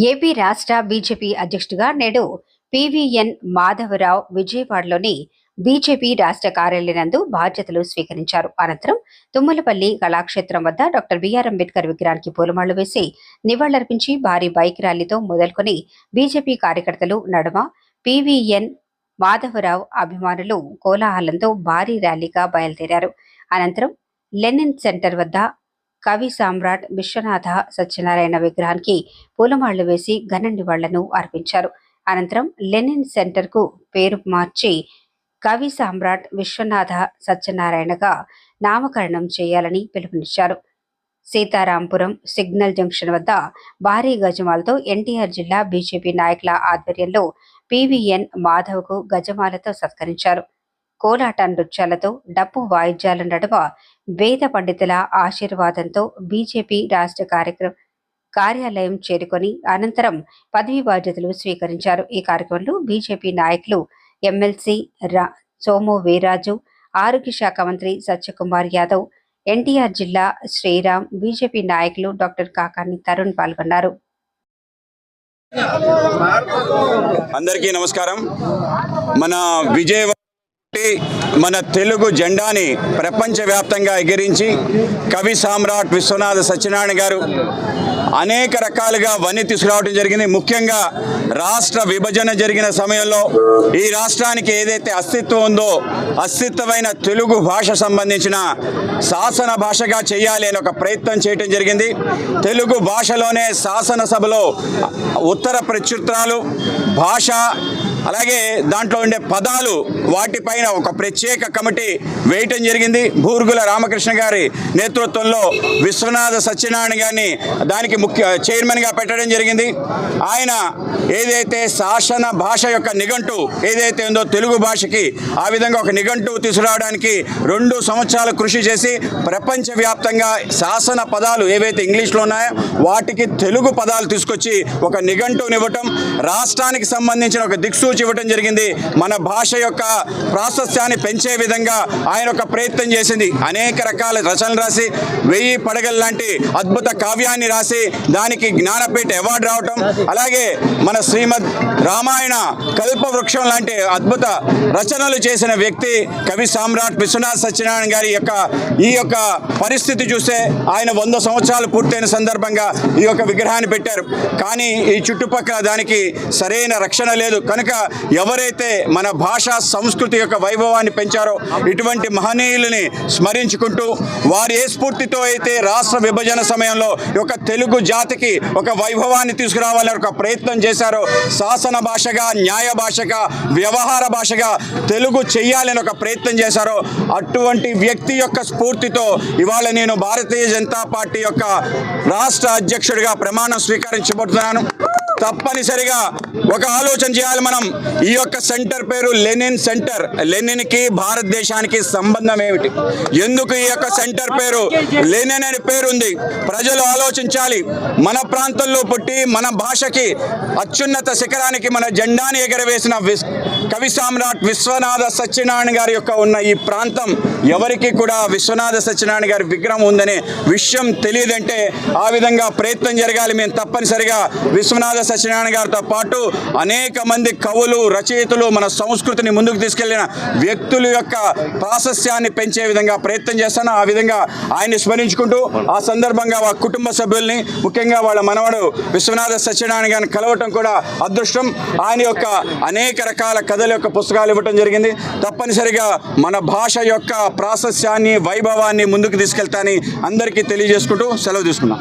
AP రాష్ట్ర BJP అధ్యక్షుడిగా నేడు పివిఎన్ మాధవరావు విజయవాడలోని బీజేపీ రాష్ట్ర కార్యాలయనందు బాధ్యతలు స్వీకరించారు. అనంతరం తుమ్మలపల్లి కళాక్షేత్రం వద్ద డాక్టర్ బిఆర్ అంబేద్కర్ విగ్రహానికి పూలమాళ్ళు వేసి నివాళులర్పించి భారీ బైక్ ర్యాలీతో మొదలుకొని బీజేపీ కార్యకర్తలు నడుమ పివిఎన్ మాధవరావు అభిమానులు కోలాహలంతో భారీ ర్యాలీగా బయలుదేరారు. అనంతరం లెనిన్ సెంటర్ వద్ద కవి సామ్రాట్ విశ్వనాథ సత్యనారాయణ విగ్రహానికి పూలమాళ్ళు వేసి ఘన నివాళులను అర్పించారు. అనంతరం లెనిన్ సెంటర్కు పేరు మార్చి కవి సామ్రాట్ విశ్వనాథ సత్యనారాయణగా నామకరణం చేయాలని పిలుపునిచ్చారు. సీతారాంపురం సిగ్నల్ జంక్షన్ వద్ద భారీ గజమాలతో ఎన్టీఆర్ జిల్లా బీజేపీ నాయకుల ఆధ్వర్యంలో పివిఎన్ మాధవ్కు గజమాలతో సత్కరించారు. కోలాట నృత్యాలతో డప్పు వాయిద్యాల నడుమ వేద పండితుల ఆశీర్వాదంతో బీజేపీ రాష్ట్ర కార్యక్రమ కార్యాలయం చేరుకొని అనంతరం పదవి బాధ్యతలు స్వీకరించారు. ఈ కార్యక్రమంలో బీజేపీ నాయకులు ఎమ్మెల్సీ రా సోము వీరాజు ఆరోగ్య శాఖ మంత్రి సత్యకుమార్ యాదవ్ ఎన్టీఆర్ జిల్లా శ్రీరామ్ బీజేపీ నాయకులు డాక్టర్ కాకాని తరుణ్ పాల్గొన్నారు. అందరికీ నమస్కారం. మన విజయవాడ మన తెలుగు జెండాని ప్రపంచవ్యాప్తంగా ఎగిరించి కవి సామ్రాట్ విశ్వనాథ సత్యనారాయణ గారు అనేక రకాలుగా వన్ని తీసుకురావడం జరిగింది. ముఖ్యంగా రాష్ట్ర విభజన జరిగిన సమయంలో ఈ రాష్ట్రానికి ఏదైతే అస్తిత్వం ఉందో అస్తిత్వమైన తెలుగు భాష సంబంధించిన శాసన భాషగా చేయాలి అని ఒక ప్రయత్నం చేయడం జరిగింది. తెలుగు భాషలోనే శాసనసభలో ఉత్తర ప్రత్యుత్తరాలు భాష అలాగే దాంట్లో ఉండే పదాలు వాటిపైన ఒక ప్రత్యేక కమిటీ వేయటం జరిగింది. భూర్గుల రామకృష్ణ గారి నేతృత్వంలో విశ్వనాథ సత్యనారాయణ గారిని దానికి ముఖ్య చైర్మన్గా పెట్టడం జరిగింది. ఆయన ఏదైతే శాసన భాష యొక్క నిఘంటు ఏదైతే ఉందో తెలుగు భాషకి ఆ విధంగా ఒక నిఘంటు తీసుకురావడానికి రెండు సంవత్సరాలు కృషి చేసి ప్రపంచవ్యాప్తంగా శాసన పదాలు ఏవైతే ఇంగ్లీష్లో ఉన్నాయో వాటికి తెలుగు పదాలు తీసుకొచ్చి ఒక నిఘంటునివ్వటం రాష్ట్రానికి సంబంధించిన ఒక దిక్సూచి జరిగింది. మన భాష యొక్క ప్రాశస్యాన్ని పెంచే విధంగా ఆయన ఒక ప్రయత్నం చేసింది. అనేక రకాల రచనలు రాసి వెయ్యి పడగల లాంటి అద్భుత కావ్యాన్ని రాసి దానికి జ్ఞానపీఠ అవార్డు రావటం అలాగే మన శ్రీమద్ రామాయణ కల్పవృక్షం లాంటి అద్భుత రచనలు చేసిన వ్యక్తి కవి సామ్రాట్ విశ్వనాథ్ సత్యనారాయణ గారి యొక్క ఈ యొక్క పరిస్థితి చూస్తే ఆయన వంద సంవత్సరాలు పూర్తయిన సందర్భంగా ఈ యొక్క విగ్రహాన్ని పెట్టారు. కానీ ఈ చుట్టుపక్కల దానికి సరైన రక్షణ లేదు. కనుక ఎవరైతే మన భాష సంస్కృతి యొక్క వైభవాన్ని పెంచారో ఇటువంటి మహనీయులని స్మరించుకుంటూ వారు ఏ స్ఫూర్తితో అయితే రాష్ట్ర విభజన సమయంలో ఒక తెలుగు జాతికి ఒక వైభవాన్ని తీసుకురావాలని ఒక ప్రయత్నం చేశారో శాసన భాషగా న్యాయ భాషగా వ్యవహార భాషగా తెలుగు చెయ్యాలని ఒక ప్రయత్నం చేశారో అటువంటి వ్యక్తి యొక్క స్ఫూర్తితో ఇవాళ నేను భారతీయ జనతా పార్టీ యొక్క రాష్ట్ర అధ్యక్షుడిగా ప్రమాణం స్వీకరించబడుతున్నాను తప్పనిసరిగా ఒక ఆలోచన చేయాలి మనం. ఈ యొక్క సెంటర్ పేరు లెనిన్ సెంటర్. లెనిన్కి భారతదేశానికి సంబంధం ఏమిటి? ఎందుకు ఈ యొక్క సెంటర్ పేరు లెనిన్ అనే పేరు ఉంది? ప్రజలు ఆలోచించాలి. మన ప్రాంతంలో పుట్టి మన భాషకి అత్యున్నత శిఖరానికి మన జెండాని ఎగరవేసిన కవి సామ్రాట్ విశ్వనాథ సత్యనారాయణ గారి యొక్క ఉన్న ఈ ప్రాంతం ఎవరికి కూడా విశ్వనాథ సత్యనారాయణ గారి విగ్రహం ఉందనే విషయం తెలియదంటే ఆ విధంగా ప్రయత్నం జరగాలి. మేము తప్పనిసరిగా విశ్వనాథ సత్యనారాయణ గారితో పాటు అనేక మంది కవులు రచయితలు మన సంస్కృతిని ముందుకు తీసుకెళ్ళిన వ్యక్తుల యొక్క ప్రాశస్యాన్ని పెంచే విధంగా ప్రయత్నం చేస్తాను. ఆ విధంగా ఆయన్ని స్మరించుకుంటూ ఆ సందర్భంగా వాళ్ళ కుటుంబ సభ్యుల్ని ముఖ్యంగా వాళ్ళ మనవడు విశ్వనాథ సత్యనారాయణ గారిని కలవటం కూడా అదృష్టం. ఆయన యొక్క అనేక రకాల కథల యొక్క పుస్తకాలు ఇవ్వటం జరిగింది. తప్పనిసరిగా మన భాష యొక్క ప్రాశస్యాన్ని వైభవాన్ని ముందుకు తీసుకెళ్తాని అందరికీ తెలియజేసుకుంటూ సెలవు తీసుకున్నాం